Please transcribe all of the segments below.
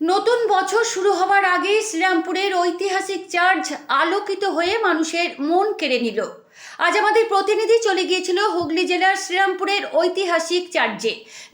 নতুন বছর শুরু হওয়ার আগে শ্রীরামপুরের ঐতিহাসিক চার্চ আলোকিত হয়ে মানুষের মন কেড়ে নিল। আজ আমাদের প্রতিনিধি চলে গিয়েছিল হুগলি জেলার শ্রীরামপুরের ঐতিহাসিক চার্চে।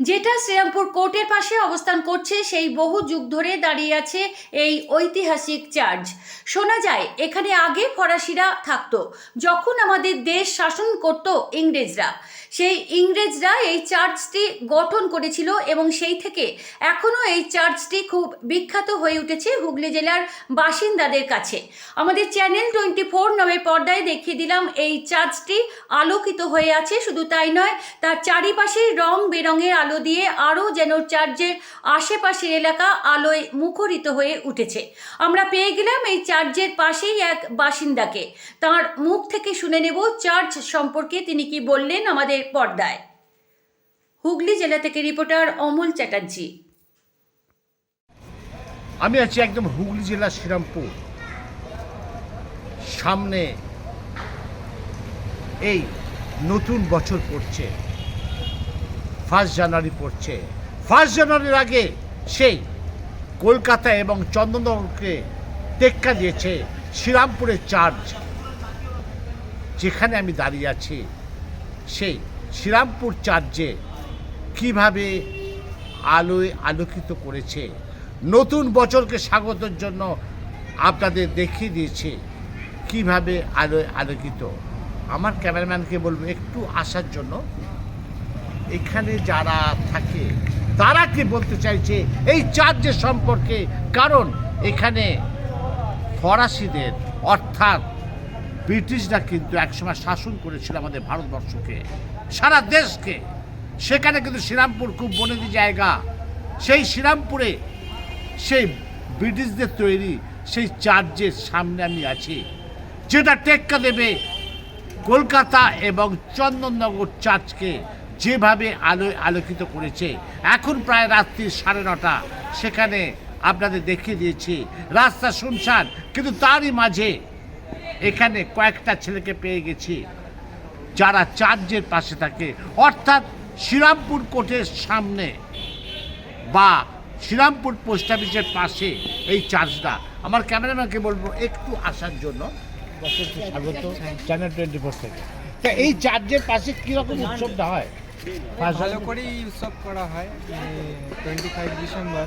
যেটা শ্রীরামপুর কোর্টের পাশে অবস্থান করছে, সেই বহু যুগ ধরে দাঁড়িয়ে আছে এই ঐতিহাসিক চার্চ। শোনা যায়, এখানে আগে ফরাসিরা থাকতো, যখন আমাদের দেশ শাসন করত ইংরেজরা। সেই ইংরেজরা এই চার্চটি গঠন করেছিল এবং সেই থেকে এখনও এই চার্চটি খুব বিখ্যাত হয়ে উঠেছে হুগলি জেলার বাসিন্দাদের কাছে। আমাদের চ্যানেল টোয়েন্টি ফোর নামের পর্দায় দেখিয়ে দিলাম এই চার্চটি আলোকিত হয়ে আছে, শুধু তাই নয়, তার চারিপাশে রং বেরঙের আলো দিয়ে আরও যেন চার্চের আশেপাশের এলাকা আলোয় মুখরিত হয়ে উঠেছে। আমরা পেয়ে গেলাম এই চার্চের পাশেই এক বাসিন্দাকে। তার মুখ থেকে শুনে নেব চার্চ সম্পর্কে তিনি কি বললেন আমাদের পর্দায়। হুগলি জেলা থেকে রিপোর্টার অমল চ্যাটার্জি। আমি আছি একদম হুগলি জেলার শ্রীরামপুর। সামনে এই নতুন বছর পড়ছে। ফার্স্ট জানুয়ারি পড়ছে। ফার্স্ট জানুয়ারির আগে সেই কলকাতা এবং চন্দননগরকে টেক্কা দিয়েছে শ্রীরামপুরের চার্চ। যেখানে আমি দাঁড়িয়ে আছি, সেই শ্রীরামপুর চার্চে কীভাবে আলোয় আলোকিত করেছে, নতুন বছরকে স্বাগতের জন্য আপনাদের দেখিয়ে দিয়েছে, কীভাবে আলোয় আলোকিত আমার ক্যামেরাম্যানকে বলব, একটু আসার জন্য। এখানে যারা থাকে, তারা কি বলতে চাইছে এই চার্চের সম্পর্কে? কারণ এখানে ফরাসিদের, অর্থাৎ ব্রিটিশরা কিন্তু একসময় শাসন করেছিল আমাদের ভারতবর্ষকে, সারা দেশকে। সেখানে কিন্তু শ্রীরামপুর খুব বনেদি জায়গা। সেই শ্রীরামপুরে সেই ব্রিটিশদের তৈরি সেই চার্জের সামনে আমি আছি, যেটা টেক্কা দেবে কলকাতা এবং চন্দননগর চার্চকে যেভাবে আলোয় আলোকিত করেছে, এখন প্রায় রাত্রি সাড়ে নটা। সেখানে আপনাদের দেখিয়ে দিয়েছি, রাস্তা শুনশান, কিন্তু তারই মাঝে এখানে কয়েকটা ছেলেকে পেয়ে গেছি, যারা চার্চের পাশে থাকে। অর্থাৎ শ্রীরামপুর কোর্টের সামনে বা শ্রীরামপুর পোস্ট অফিসের পাশে এই চার্চটা। আমার ক্যামেরাম্যানকে বলব, একটু আসার জন্য। বছরকে স্বাগত। চ্যানেল টোয়েন্টি ফোর থেকে। তা এই চার্চের পাশে কীরকম উৎসবটা হয়? ভালো করেই উৎসব করা হয় twenty five December.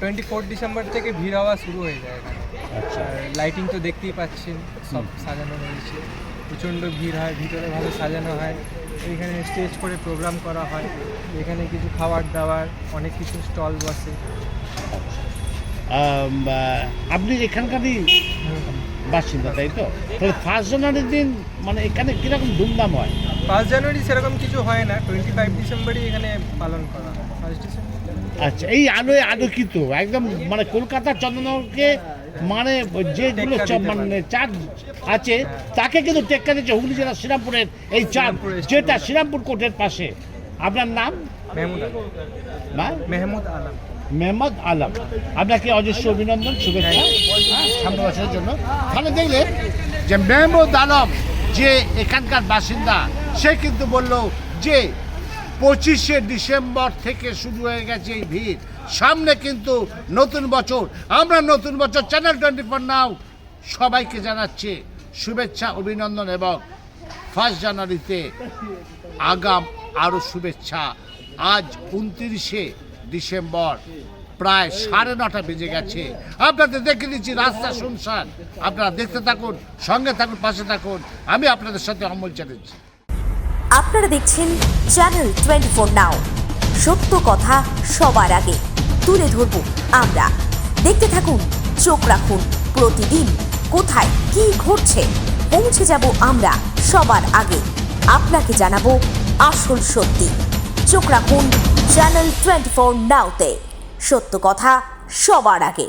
Twenty four December থেকে ভিড় হওয়া শুরু হয়ে যায় এখানে। আচ্ছা। লাইটিং তো দেখতেই পাচ্ছেন সব সাজানো রয়েছে। প্রচণ্ড ভিড় হয় ভিতরে ভালো সাজানো হয়। এখানে স্টেজ করে প্রোগ্রাম করা হয়। এখানে কিছু খাবার দাবার অনেক কিছু স্টল বসে। আপনি এখানকারই বাসিন্দা তাই তো? তাহলে ফার্স্ট জানুয়ারির দিন মানে এখানে কীরকম ধুমধাম হয়? ফার্স্ট জানুয়ারি সেরকম কিছু হয় না টোয়েন্টি ফাইভ ডিসেম্বরই এখানে পালন করা হয় ফার্স্ট ডিসেম্বর আচ্ছা এই আলোয় আলোকিত একদম মানে কলকাতা চন্দ্রনগরকে মানে যেগুলো মানে চার্জ আছে তাকে কিন্তু টেক্কা দিচ্ছে হুগলি জেলার শ্রীরামপুরের এই শ্রীরামপুরের যেটা শ্রীরামপুর কোর্টের পাশে। আপনার নাম? মেহমুদ আলম। মেহমুদ আলম। মেহমদ আলম। আপনাকে অজস্র অভিনন্দন শুভেচ্ছা হ্যাঁ, সামনে বছরের জন্য। তাহলে দেখলে যে মেহমুদ আলম যে এখানকার বাসিন্দা সে কিন্তু বলল যে পঁচিশে ডিসেম্বর থেকে শুরু হয়ে গেছে এই ভিড়। সামনে কিন্তু নতুন বছর। আমরা নতুন বছর চ্যানেল টোয়েন্টি ফোর নাও সবাইকে জানাচ্ছে শুভেচ্ছা অভিনন্দন এবং ফার্স্ট জানুয়ারিতে আগাম আরও শুভেচ্ছা। আজ উনত্রিশে ডিসেম্বর প্রায় সাড়ে নটা বেজে গেছে। আপনাদের দেখে দিচ্ছি রাস্তা শুনশান। আপনারা দেখতে থাকুন, সঙ্গে থাকুন, পাশে থাকুন। আমি আপনাদের সাথে অমল চ্যাটার্জি। আপনারা দেখছেন চ্যানেল টোয়েন্টি ফোর নাও সত্য কথা সবার আগে তুলে ধরব আমরা। দেখতে থাকুন, চোখ রাখুন, প্রতিদিন কোথায় কি ঘটছে, পৌঁছে যাব আমরা সবার আগে। আপনাকে জানাব আসল সত্যি। চোখ রাখুন চ্যানেল টোয়েন্টি ফোর নাওতে সত্য কথা সবার আগে।